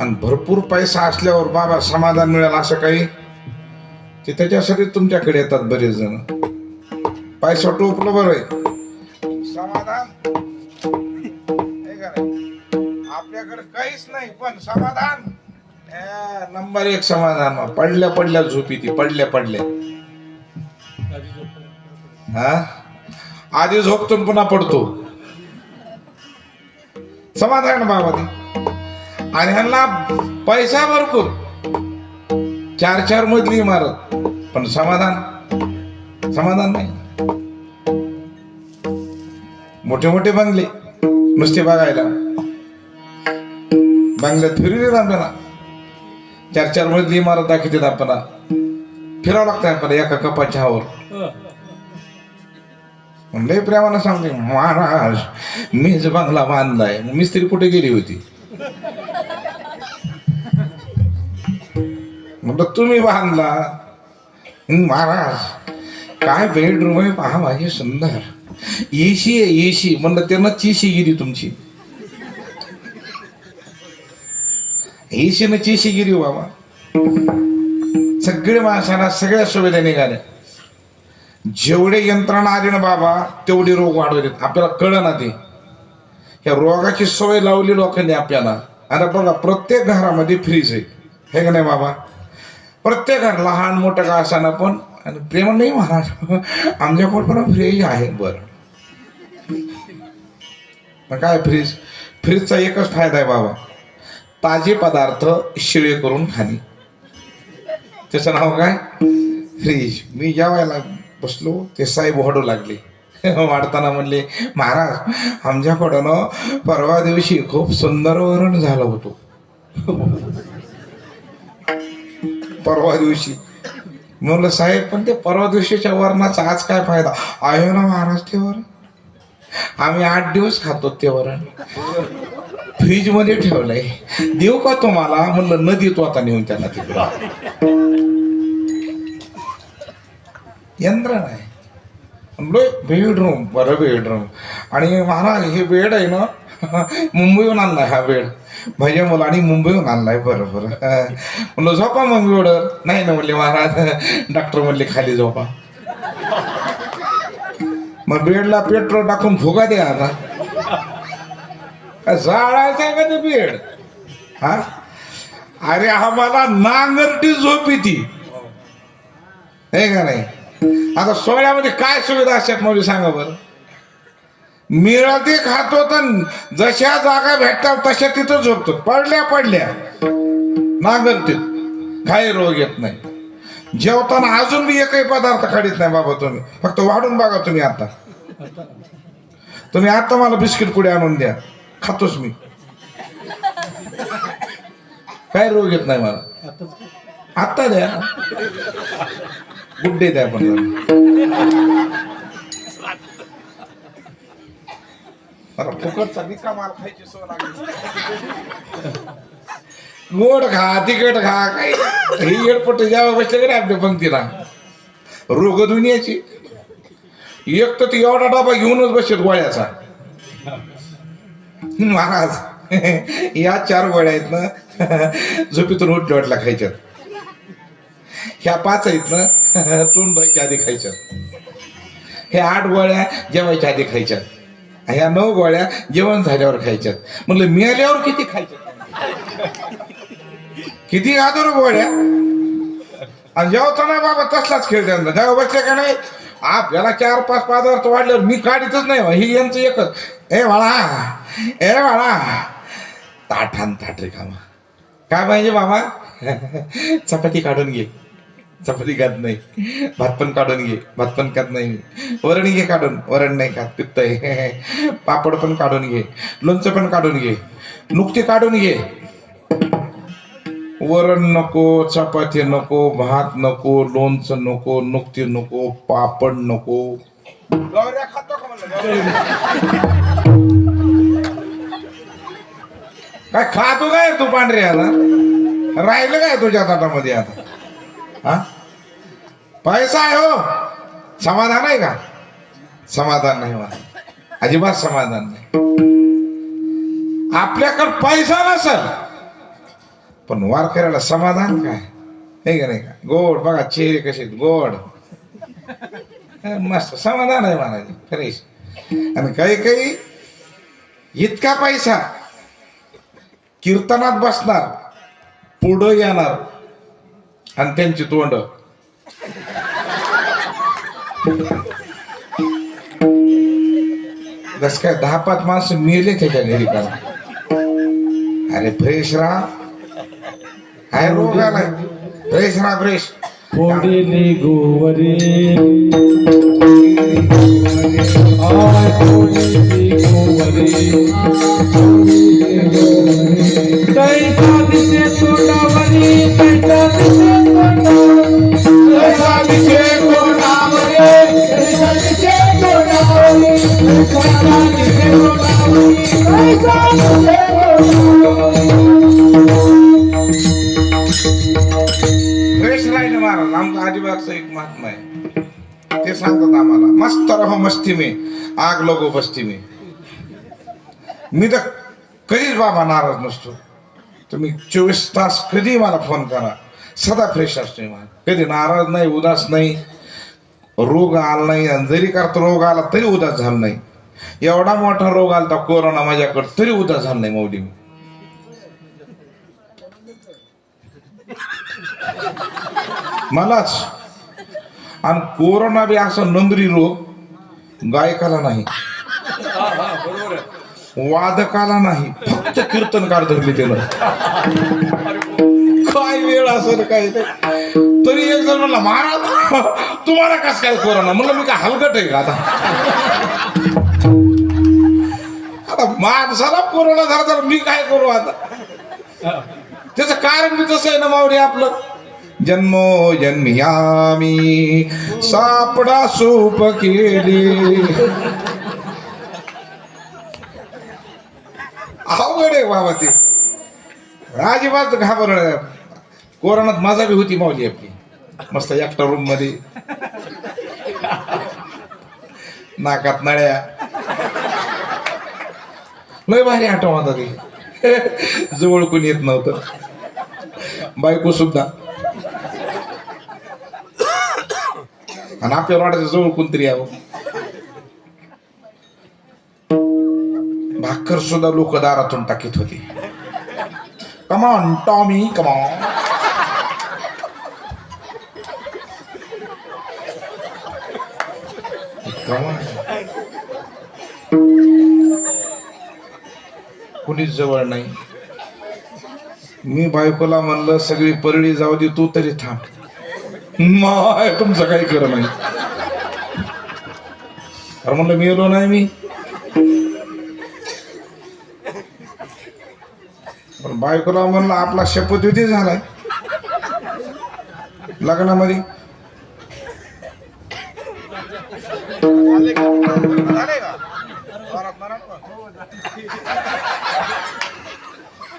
आणि भरपूर पैसा असल्यावर बाबा समाधान मिळेल असं काही? ते त्याच्यासाठी तुमच्याकडे येतात बरेच जण पैसा टोपलं बरं आहे. समाधान? आपल्याकडे काहीच नाही पण समाधान? नंबर एक समाधान पडल्या पडल्या झोपी ती पडल्या पडल्या. हा? आधी झोपतो पुन्हा पडतो. समाधान बाबा ते. आणि ह्यांना पैसा भरपूर. चार चार मजली इमारत. पण समाधान समाधान नाही. मोठे मोठे बंगले नुसते बघायला. बंगल्यात फिरू देत आपल्याला. चार चार मजली इमारत दाखवते आपल्याला. फिरावं लागतं आपल्याला एका कपाच्या चहावर लय प्रेमाला सांगते महाराज मीच बंगला बांधलाय. मिस्त्री कुठे गेली होती? म्हटलं तुम्ही बांधला. महाराज काय बेडरूम आहे पहा माझी सुंदर. एशी आहे एशी म्हणलं त्यांना चिशी गिरी तुमची. एशीनं चिशी चीशी गिरी हो बाबा. सगळे माणसांना सगळ्या सुविधा निघाल्या. जेवढे यंत्रणा आली ना बाबा तेवढे रोग वाढवले आपल्याला कळ ना ते. या रोगाची सवय लावली लोकांनी आपल्याला. आता बघा प्रत्येक घरामध्ये फ्रीज आहे. हे का नाही बाबा? प्रत्येकानं लहान मोठं का असाना पण आणि प्रेम नाही महाराज आमच्याकडे पण फ्रीज आहे बरं. मग काय फ्रीज? फ्रीजचा एकच फायदा आहे बाबा. ताजे पदार्थ शिळे करून खाणे. त्याचं नाव काय? फ्रीज. मी जेवायला बसलो ते साहेब ओढू लागले. वाढताना म्हणले महाराज आमच्याकडं परवा दिवशी खूप सुंदर वरण झालं होतं. परवा दिवशी. म्हणलं साहेब पण ते परवा दिवशीच्या वरणाचा आज काय फायदा? आहे ना महाराज ते वरण. आम्ही आठ दिवस खातो ते वरण. फ्रीजमध्ये ठेवलंय. देऊ का तुम्हाला? म्हणलं न देतो आता नेऊन त्यांना तिकडे यंत्रणा आहे म्हणलो बेडरूम बरं बेडरूम आणि महाराज हे बेड आहे ना मुंबईहून आणलाय हा बेड भैया आणि मुंबईहून आणलाय बरं बरं. म्हणलं झोपा मग बेडवर नाही ना म्हणले महाराज डॉक्टर म्हणले खाली झोपा. मग बेडला पेट्रोल टाकून फुगा द्या आता. जाळायचं आहे का ते बेड. हा? अरे आम्हाला नांगरटी झोप येते हे का नाही? आता सोहळ्यामध्ये काय सुविधा असतात म्हणजे सांगा बरं. मिळते खातो तर जशा जागा भेटतात तशा तिथं झोपतो. पडल्या पडल्या. नागरते काही रोग येत नाही. जेवताना अजून मी एकही पदार्थ खाडीत नाही बाबा तुम्ही. फक्त वाढून बघा तुम्ही आता. तुम्ही आता मला बिस्किट पुढे आणून द्या. खातोच मी. काय रोग येत नाही मला. आता द्या. गुड्डे द्या पण फुकटचा निका माल खायची सवय लागली. गोड खा तिखट खा काही ही एडपट जेव्हा बसले की आपल्या पंक्तीला? रोग दुनियाची. एक तर ती एवढा डबा घेऊनच बसत गोळ्याचा. महाराज या चार गोळ्या आहेत ना झोपीतून उठल्या वाटला खायच्यात. ह्या पाच आहेत ना तोंड व्हायच्या आधी खायच्यात. हे आठ गोळ्या जेवायच्या आधी खायच्यात. ह्या नऊ गोळ्या जेवण झाल्यावर खायच्यात. म्हणलं मिळाल्यावर किती खायच्यात? किती आदर गोळ्या? आणि जेवताना बाबा तसलाच खेळ त्यांना जेव्हा बसले का नाही? आपल्याला चार पाच पदार्थ वाढल्यावर मी काढीतच नाही हो. ही यांचं एकच. ए बाळा. ए बाळा. ताठान ताट रे कामा. काय पाहिजे बाबा? चपाती काढून घे. चपाती खात नाही. भात पण काढून घे भात पण खात नाही. वरण घे काढून वरण नाही खात पित्त आहे पापड पण काढून घे लोणचं पण काढून घे नुकती काढून घे. वरण नको चपाती नको भात नको लोणचं नको नुकती नको पापड नको? काय खातो काय तू पांढरे आता राहिलं काय तुझ्या ताटामध्ये आता? हा? पैसा आहे हो. समाधान आहे का? समाधान नाही मला अजिबात समाधान नाही. आपल्याकडं पैसा नसल पण वारकऱ्याला समाधान काय? हे का नाही का? गोड बघा चेहरे कसे गोड. मस्त समाधान आहे महाराज फ्रेश आणि काही काही इतका पैसा कीर्तनात बसणार पुढं येणार आणि त्यांची तोंड. जस काय दहा पाच माणसं मेले त्याच्या घरी अरे फ्रेश राहा. काय रोग आलाय? फ्रेश राहा फ्रेश. फोडिली गोवरे. आय आग लगो बसते मी। मी तर कधीच बाबा नाराज नसतो. तुम्ही चोवीस तास कधी मला फोन करा. सदा फ्रेश असतो मी. कधी नाराज नाही उदास नाही. रोग आला नाही आणि जरी करता रोग आला तरी उदास झाला नाही. एवढा मोठा रोग आला तर कोरोना माझ्याकडे तरी उदास झाला नाही मौली मी. मलाच. आणि कोरोना बी असा नंबरी रोग गायकाला नाही. वादकाला नाही. फक्त कीर्तनकार धरले त्याला. काय वेळ असं काय? तरी एक जण म्हणला महाराज तुम्हाला कस काय कोरोना म्हणलं मी काय हलगट आहे का आता? आता माणसाला कोरोना झाला तर मी काय करू आता? त्याचं कारण मी तसं आहे ना मावडी आपलं. जन्मो जन्मियामी। सापडा सूप केली। अवघड आहे बाबा ते. राजीबात घाबर कोरोनात माझा बी होती मावली आपली. मस्त एकटा रूममध्ये. नाकात नळ्या. लय भारी आठवण आता ते. जवळ कोणी येत नव्हतं. बायको सुद्धा. आणि आपल्या वाड्याच्या जवळ कोणतरी यावं. भाकर सुद्धा लोक दारातून टाकीत होती. कमॉन टॉमी कमॉन कुणीच जवळ नाही. मी बायकोला म्हणलं सगळी परळी जाऊ दे तू तरी थांब. माय तुमचं काही खरं नाही. अरे म्हणलं मी गेलो नाही मी. पण बायकोला म्हणलं आपला शपथविधी झालाय. लग्नामध्ये.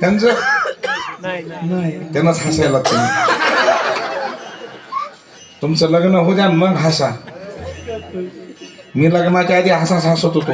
त्यांचं? त्यांनाच हसायला तुम्ही तुमचं लग्न होऊ द्या मग हसा. मी लग्नाच्या आधी हसाच हसत होतो.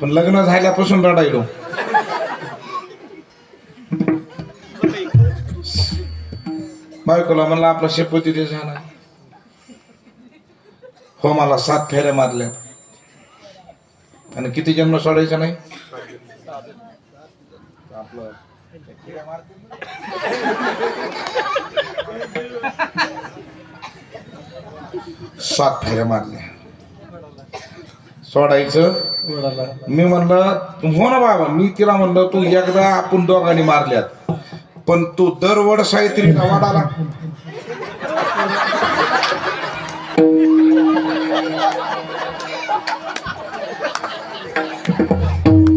पण लग्न झाल्यापासून रडायलो. बायकोला म्हणलं आपला शेपती ते झाला. हो मला सात फेऱ्या मारल्या आणि किती जन्म सोडायचा नाही? सात फेऱ्या मारल्या सोडायचं. मी म्हणलं हो ना बाबा मी तिला म्हणलं तू एकदा आपण दोघांनी मारल्यात. पण तू दरवड साहित्रीला वाढाला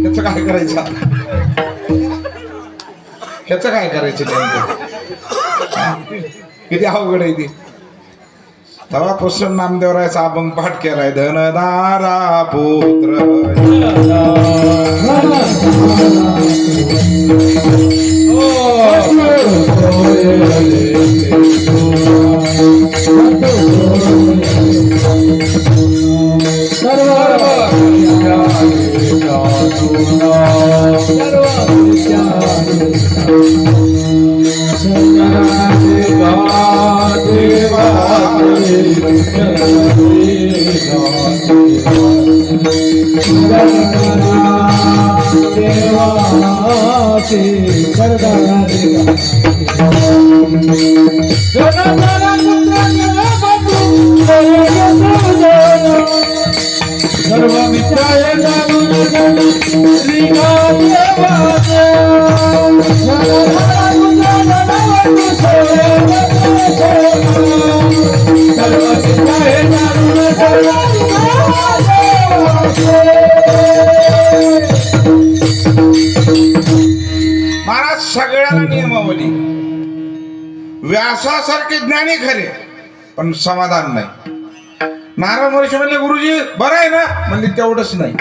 ह्याच काय करायचं त्याच काय करायचं नेमकं? किती अवघड आहे ती. तवापासून नामदेवरायचा अभंग पाठ केलाय. धनदारा पुत्र सर्व मित्राय श्री महाराज सगळ्याला नियमावली. व्यासासारखे ज्ञानी खरे पण समाधान नाही. नारायण महर्षी म्हणले गुरुजी बरं आहे ना? म्हणले तेवढंच नाही.